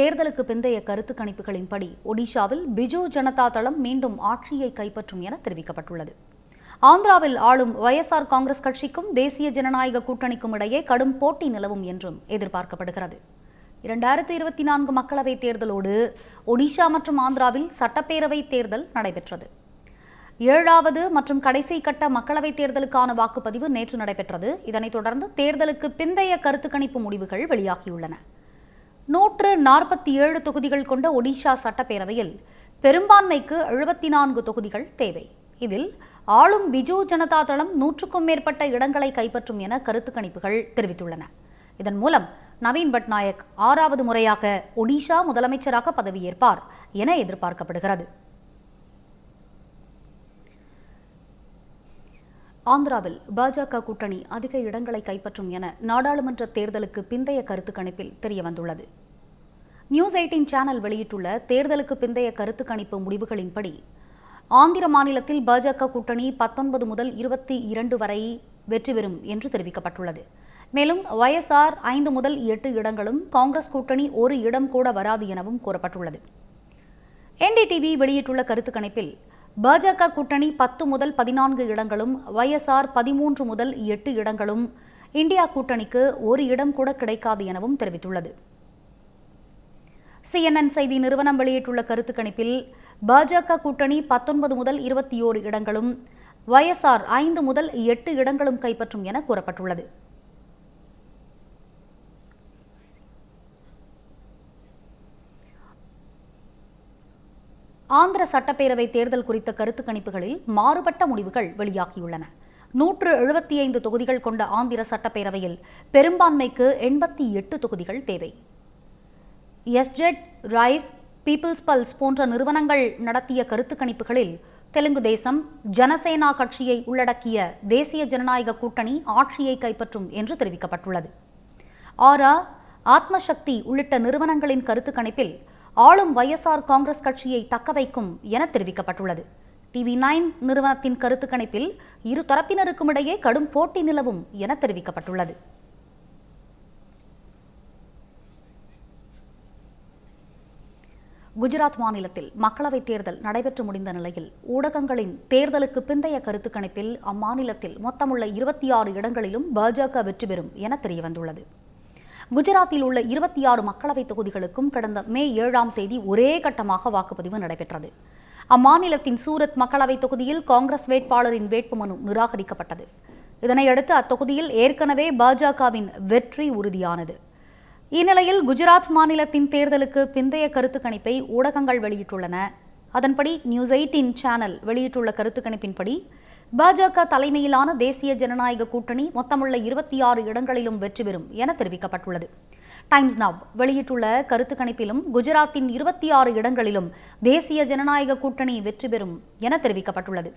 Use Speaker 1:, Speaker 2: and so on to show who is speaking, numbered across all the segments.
Speaker 1: தேர்தலுக்கு பிந்தைய கருத்து கணிப்புகளின்படி ஒடிஷாவில் பிஜு ஜனதா தளம் மீண்டும் ஆட்சியை கைப்பற்றும் என தெரிவிக்கப்பட்டுள்ளது. ஆந்திராவில் ஆளும் ஒய்எஸ்ஆர் காங்கிரஸ் கட்சிக்கும் தேசிய ஜனநாயக கூட்டணிக்கும் இடையே கடும் போட்டி நிலவும் என்றும் எதிர்பார்க்கப்படுகிறது. இரண்டாயிரத்தி இருபத்தி நான்கு மக்களவைத் தேர்தலோடு ஒடிஷா மற்றும் ஆந்திராவில் சட்டப்பேரவை தேர்தல் நடைபெற்றது. ஏழாவது மற்றும் கடைசி கட்ட மக்களவைத் தேர்தலுக்கான வாக்குப்பதிவு நேற்று நடைபெற்றது. இதனைத் தொடர்ந்து தேர்தலுக்கு பிந்தைய கருத்து கணிப்பு முடிவுகள் வெளியாகியுள்ளன. நூற்று நாற்பத்தி ஏழு தொகுதிகள் கொண்ட ஒடிஷா சட்டப்பேரவையில் பெரும்பான்மைக்கு எழுபத்தி நான்கு தொகுதிகள் தேவை. இதில் ஆளும் பிஜு ஜனதா தளம் நூற்றுக்கும் மேற்பட்ட இடங்களை கைப்பற்றும் என கருத்து கணிப்புகள் தெரிவித்துள்ளன. இதன் மூலம் நவீன் பட்நாயக் ஆறாவது முறையாக ஒடிஷா முதலமைச்சராக பதவியேற்பார் என எதிர்பார்க்கப்படுகிறது. ஆந்திராவில் பாஜக கூட்டணி அதிக இடங்களை கைப்பற்றும் என நாடாளுமன்ற தேர்தலுக்கு பிந்தைய கருத்து கணிப்பில் தெரியவந்துள்ளது. நியூஸ் எயிட்டீன் சேனல் வெளியிட்டுள்ள தேர்தலுக்கு பிந்தைய கருத்து கணிப்பு முடிவுகளின்படி ஆந்திர மாநிலத்தில் பாஜக கூட்டணி பத்தொன்பது முதல் இருபத்தி இரண்டு வரை வெற்றி பெறும் என்று தெரிவிக்கப்பட்டுள்ளது. மேலும் ஒய்எஸ்ஆர் ஐந்து முதல் எட்டு இடங்களும் காங்கிரஸ் கூட்டணி ஒரு இடம் கூட வராது எனவும் கூறப்பட்டுள்ளது. என்டிடிவி வெளியிட்டுள்ள கருத்து கணிப்பில் பாஜக கூட்டணி பத்து முதல் பதினான்கு இடங்களும் ஒய்எஸ்ஆர் பதிமூன்று முதல் எட்டு இடங்களும் இந்தியா கூட்டணிக்கு ஒரு இடம் கூட கிடைக்காது எனவும் தெரிவித்துள்ளது. சிஎன்என் செய்தி நிறுவனம் வெளியிட்டுள்ள கருத்து கணிப்பில் பாஜக கூட்டணி பத்தொன்பது முதல் இருபத்தி ஓரு இடங்களும் ஒய்எஸ்ஆர் ஐந்து முதல் எட்டு இடங்களும் கைப்பற்றும் என கூறப்பட்டுள்ளது. ஆந்திர சட்டப்பேரவை தேர்தல் குறித்த கருத்து கணிப்புகளில் மாறுபட்ட முடிவுகள் வெளியாகியுள்ளன. நூற்று எழுபத்தி ஐந்து தொகுதிகள் கொண்ட ஆந்திர சட்டப்பேரவையில் பெரும்பான்மைக்கு எண்பத்தி எட்டு தொகுதிகள் தேவை. எஸ்ஜெட் ரைஸ் பீப்புள்ஸ் பல்ஸ் போன்ற நிறுவனங்கள் நடத்திய கருத்து கணிப்புகளில் தெலுங்கு தேசம் ஜனசேனா கட்சியை உள்ளடக்கிய தேசிய ஜனநாயக கூட்டணி ஆட்சியை கைப்பற்றும் என்று தெரிவிக்கப்பட்டுள்ளது. ஆரா ஆத்மசக்தி உள்ளிட்ட நிறுவனங்களின் கருத்து கணிப்பில் ஆளும் ஒய்எஸ்ஆர் காங்கிரஸ் கட்சியை தக்கவைக்கும் என தெரிவிக்கப்பட்டுள்ளது. டிவி நைன் நிறுவனத்தின் கருத்து கணிப்பில் இரு தரப்பினருக்கும் இடையே கடும் போட்டி நிலவும் என தெரிவிக்கப்பட்டுள்ளது. குஜராத் மாநிலத்தில் மக்களவைத் தேர்தல் நடைபெற்று முடிந்த நிலையில் ஊடகங்களின் தேர்தலுக்கு பிந்தைய கருத்து கணிப்பில் அம்மாநிலத்தில் மொத்தமுள்ள இருபத்தி ஆறு இடங்களிலும் பாஜக வெற்றி பெறும் என தெரியவந்துள்ளது. குஜராத்தில் உள்ள இருபத்தி ஆறு மக்களவைத் தொகுதிகளுக்கும் கடந்த மே ஏழாம் தேதி ஒரே கட்டமாக வாக்குப்பதிவு நடைபெற்றது. அம்மாநிலத்தின் சூரத் மக்களவைத் தொகுதியில் காங்கிரஸ் வேட்பாளரின் வேட்புமனு நிராகரிக்கப்பட்டது. இதனையடுத்து அத்தொகுதியில் ஏற்கனவே பாஜகவின் வெற்றி உறுதியானது. இந்நிலையில் குஜராத் மாநிலத்தின் தேர்தலுக்கு பிந்தைய கருத்து கணிப்பை ஊடகங்கள் வெளியிட்டுள்ளன. அதன்படி நியூஸ் எயிட்டின் சேனல் வெளியிட்டுள்ள கருத்து கணிப்பின்படி பாஜக தலைமையிலான தேசிய ஜனநாயக கூட்டணி மொத்தமுள்ள இருபத்தி ஆறு இடங்களிலும் வெற்றி பெறும் என தெரிவிக்கப்பட்டுள்ளது. டைம்ஸ் நவ் வெளியிட்டுள்ள கருத்து கணிப்பிலும் குஜராத்தின் இருபத்தி ஆறு இடங்களிலும் தேசிய ஜனநாயக கூட்டணி வெற்றி பெறும் என தெரிவிக்கப்பட்டுள்ளது.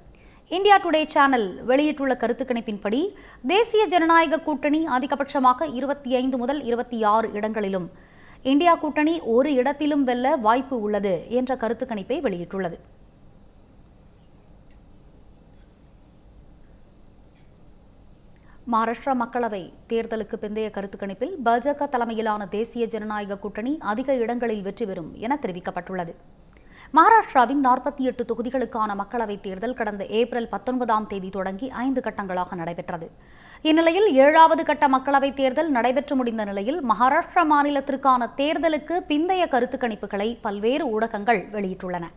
Speaker 1: இந்தியா டுடே சேனல் வெளியிட்டுள்ள கருத்து கணிப்பின்படி தேசிய ஜனநாயக கூட்டணி அதிகபட்சமாக இருபத்தி ஐந்து முதல் இருபத்தி ஆறு இடங்களிலும் இந்தியா கூட்டணி ஒரு இடத்திலும் வெல்ல வாய்ப்பு உள்ளது என்ற கருத்து கணிப்பை வெளியிட்டுள்ளது. மகாராஷ்டிரா மக்களவை தேர்தலுக்கு பிந்தைய கருத்து கணிப்பில் பாஜக தலைமையிலான தேசிய ஜனநாயக கூட்டணி அதிக இடங்களில் வெற்றி பெறும் என தெரிவிக்கப்பட்டுள்ளது. மகாராஷ்டிராவின் நாற்பத்தி எட்டு தொகுதிகளுக்கான மக்களவைத் தேர்தல் கடந்த ஏப்ரல் பத்தொன்பதாம் தேதி தொடங்கி ஐந்து கட்டங்களாக நடைபெற்றது. இந்நிலையில் ஏழாவது கட்ட மக்களவைத் தேர்தல் நடைபெற்று முடிந்த நிலையில் மகாராஷ்டிரா மாநிலத்திற்கான தேர்தலுக்கு பிந்தைய கருத்து கணிப்புகளை பல்வேறு ஊடகங்கள் வெளியிட்டுள்ளன.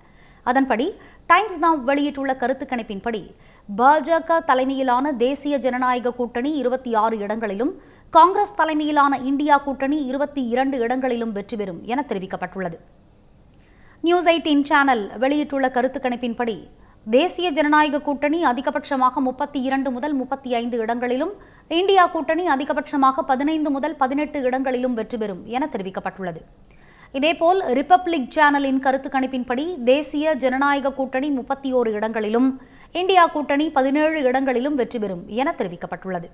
Speaker 1: அதன்படி டைம்ஸ் நாவ் வெளியிட்டுள்ள கருத்து கணிப்பின்படி பாஜக தலைமையிலான தேசிய ஜனநாயக கூட்டணி இருபத்தி ஆறு இடங்களிலும் காங்கிரஸ் தலைமையிலான இந்தியா கூட்டணி இருபத்தி இரண்டு இடங்களிலும் வெற்றி பெறும் என தெரிவிக்கப்பட்டுள்ளது. நியூஸ் எயிட்டீன் சேனல் வெளியிட்டுள்ள கருத்து கணிப்பின்படி தேசிய ஜனநாயக கூட்டணி அதிகபட்சமாக முப்பத்தி இரண்டு முதல் முப்பத்தி ஐந்து இடங்களிலும் இந்தியா கூட்டணி அதிகபட்சமாக பதினைந்து முதல் பதினெட்டு இடங்களிலும் வெற்றி பெறும் என தெரிவிக்கப்பட்டுள்ளது. இதேபோல் ரிப்பப்ளிக் சேனலின் கருத்து கணிப்பின்படி தேசிய ஜனநாயக கூட்டணி முப்பத்தி ஓரு இடங்களிலும் இந்தியா கூட்டணி பதினேழு இடங்களிலும் வெற்றி பெறும் என தெரிவிக்கப்பட்டுள்ளது.